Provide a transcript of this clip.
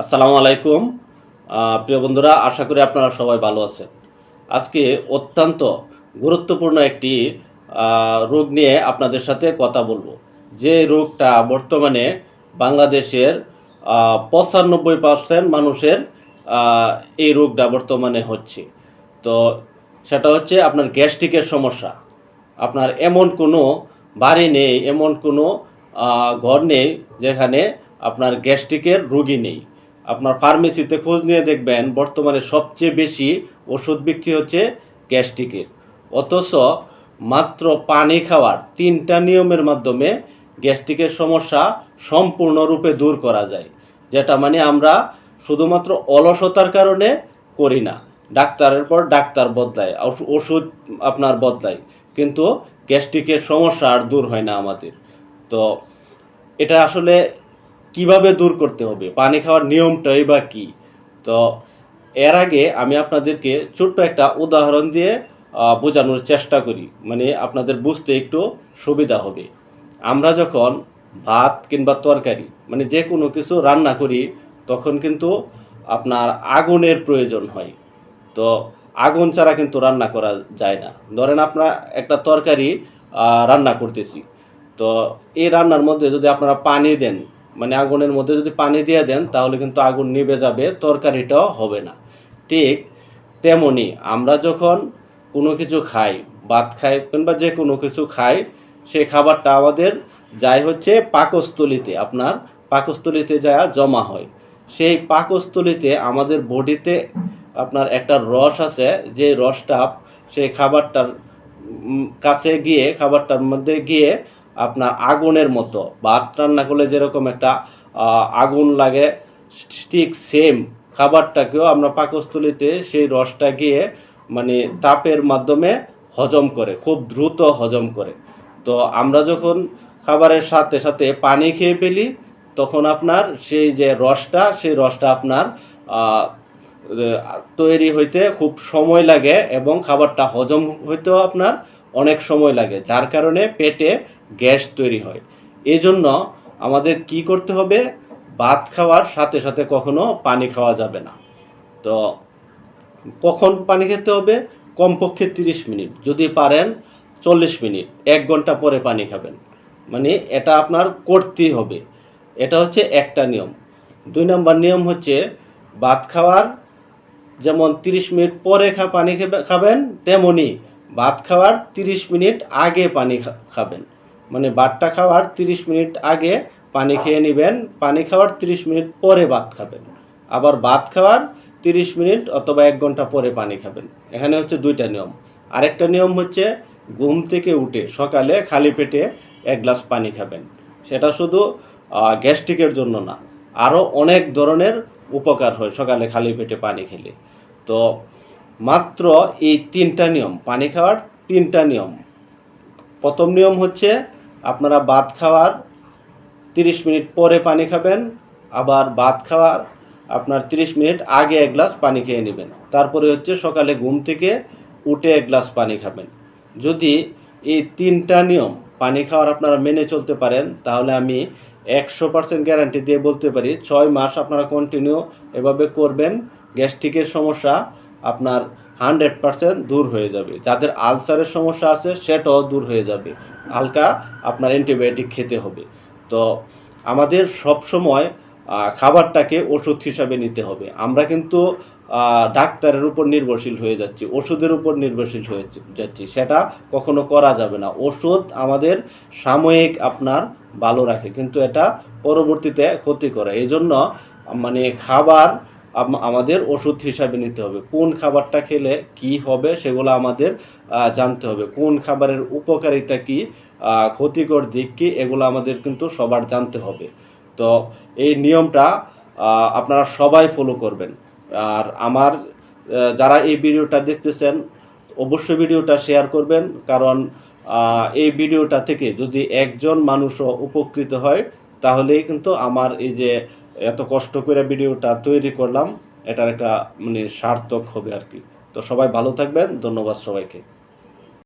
আসসালামু আলাইকুম। প্রিয় বন্ধুরা, আশা করি আপনারা সবাই ভালো আছেন। আজকে অত্যন্ত গুরুত্বপূর্ণ একটি রোগ নিয়ে আপনাদের সাথে কথা বলব। যে রোগটা বর্তমানে বাংলাদেশের পঁচানব্বই পার্সেন্ট মানুষের এই রোগটা বর্তমানে হচ্ছে। তো সেটা হচ্ছে আপনার গ্যাস্ট্রিকের সমস্যা। আপনার এমন কোনো বাড়ি নেই, এমন কোনো ঘর নেই যেখানে আপনার গ্যাস্ট্রিকের রোগী নেই। আপনার ফার্মেসিতে খোঁজ নিয়ে দেখবেন বর্তমানে সবচেয়ে বেশি ওষুধ বিক্রি হচ্ছে গ্যাস্ট্রিকের। অথচ মাত্র পানি খাওয়ার তিনটা নিয়মের মাধ্যমে গ্যাস্ট্রিকের সমস্যা সম্পূর্ণরূপে দূর করা যায়। যেটা মানে আমরা শুধুমাত্র অলসতার কারণে করি না। ডাক্তারের পর ডাক্তার বদলায়, ওষ- ওষুধ আপনার বদলায়। কিন্তু গ্যাস্ট্রিকের সমস্যা আর দূর হয় না আমাদের। তো এটা আসলে কীভাবে দূর করতে হবে? পানি খাওয়ার নিয়মটাই বা কি? তো এর আগে আমি আপনাদেরকে ছোট্ট একটা উদাহরণ দিয়ে বোঝানোর চেষ্টা করি। মানে আপনাদের বুঝতে একটু সুবিধা হবে। আমরা যখন ভাত কিংবা তরকারি মানে যে কোনো কিছু রান্না করি, তখন কিন্তু আপনার আগুনের প্রয়োজন হয়। তো আগুন ছাড়া কিন্তু রান্না করা যায় না। ধরেন আপনার একটা তরকারি রান্না করতেছি। তো এই রান্নার মধ্যে যদি আপনারা পানি দেন মানে আগুনের মধ্যে যদি পানি দিয়ে দেন, তাহলে কিন্তু আগুন নিভে যাবে, তরকারিটাও হবে না। ঠিক তেমনি আমরা যখন কোনো কিছু খাই, ভাত খাই কিংবা যে কোনো কিছু খাই, সে খাবারটা আমাদের যাই হচ্ছে পাকস্থলিতে, আপনার পাকস্থলিতে যা জমা হয়। সেই পাকস্থলিতে আমাদের বডিতে আপনার একটা রস আছে, যে রসটা সেই খাবারটার কাছে গিয়ে, খাবারটার মধ্যে গিয়ে আপনার আগুনের মতো ভাত রান্না করলে যেরকম একটা আগুন লাগে, ঠিক সেম খাবারটাকেও আমরা পাকস্থলিতে সেই রসটা গিয়ে মানে তাপের মাধ্যমে হজম করে, খুব দ্রুত হজম করে। তো আমরা যখন খাবারের সাথে সাথে পানি খেয়ে ফেলি, তখন আপনার সেই যে রসটা, সেই রসটা আপনার তৈরি হইতে খুব সময় লাগে এবং খাবারটা হজম হইতেও আপনার অনেক সময় লাগে, যার কারণে পেটে গ্যাস তৈরি হয়। এই জন্য আমাদের কি করতে হবে? ভাত খাওয়ার সাথে সাথে কখনো পানি খাওয়া যাবে না। তো কখন পানি খেতে হবে? কমপক্ষে তিরিশ মিনিট, যদি পারেন চল্লিশ মিনিট, এক ঘণ্টা পরে পানি খাবেন। মানে এটা আপনার করতেই হবে। এটা হচ্ছে একটা নিয়ম। দুই নম্বর নিয়ম হচ্ছে ভাত খাওয়ার যেমন তিরিশ মিনিট পরে খা, পানি খাবেন, তেমনি ভাত খাওয়ার তিরিশ মিনিট আগে পানি খাবেন। মানে ভাতটা খাওয়ার তিরিশ মিনিট আগে পানি খেয়ে নেবেন, পানি খাওয়ার তিরিশ মিনিট পরে ভাত খাবেন। আবার ভাত খাওয়ার তিরিশ মিনিট অথবা এক ঘণ্টা পরে পানি খাবেন। এখানে হচ্ছে দুইটা নিয়ম। আরেকটা নিয়ম হচ্ছে ঘুম থেকে উঠে সকালে খালি পেটে এক গ্লাস পানি খাবেন। সেটা শুধু গ্যাস্ট্রিকের জন্য না আরও অনেক ধরনের উপকার হয় সকালে খালি পেটে পানি খেলে। তো মাত্র এই তিনটা নিয়ম, পানি খাওয়ার তিনটা নিয়ম। প্রথম নিয়ম হচ্ছে আপনারা ভাত খাওয়ার তিরিশ মিনিট পরে পানি খাবেন, আবার ভাত খাওয়ার আপনার তিরিশ মিনিট আগে এক গ্লাস পানি খেয়ে নেবেন। তারপরে হচ্ছে সকালে ঘুম থেকে উঠে এক গ্লাস পানি খাবেন। যদি এই তিনটা নিয়ম পানি খাওয়ার আপনারা মেনে চলতে পারেন, তাহলে আমি একশো পার্সেন্ট গ্যারান্টি দিয়ে বলতে পারি, ছয় মাস আপনারা কন্টিনিউ এভাবে করবেন, গ্যাস্ট্রিকের সমস্যা আপনার হান্ড্রেড পার্সেন্ট দূর হয়ে যাবে। যাদের আলসারের সমস্যা আছে, সেটাও দূর হয়ে যাবে। হালকা আপনার অ্যান্টিবায়োটিক খেতে হবে। তো আমাদের সব সময় খাবারটাকে ওষুধ হিসাবে নিতে হবে। আমরা কিন্তু ডাক্তারের উপর নির্ভরশীল হয়ে যাচ্ছি, ওষুধের উপর নির্ভরশীল হয়ে যাচ্ছি। সেটা কখনো করা যাবে না। ওষুধ আমাদের সাময়িক আপনার ভালো রাখে, কিন্তু এটা পরবর্তীতে ক্ষতি করে। এই জন্য মানে খাবার আমাদের ওষুধ হিসাবে নিতে হবে। কোন খাবারটা খেলে কি হবে সেগুলো আমাদের জানতে হবে। কোন খাবারের উপকারিতা কি ক্ষতিকর দিক কি, এগুলো আমাদের কিন্তু সবার জানতে হবে। তো এই নিয়মটা আপনারা সবাই ফলো করবেন। আর আমার যারা এই ভিডিওটা দেখতেছেন, অবশ্যই ভিডিওটা শেয়ার করবেন। কারণ এই ভিডিওটা থেকে যদি একজন মানুষও উপকৃত হয়, তাহলেই কিন্তু আমার এই যে এত কষ্ট করে ভিডিওটা তৈরি করলাম, এটার একটা মানে সার্থক হবে আর কি। তো সবাই ভালো থাকবেন, ধন্যবাদ সবাইকে।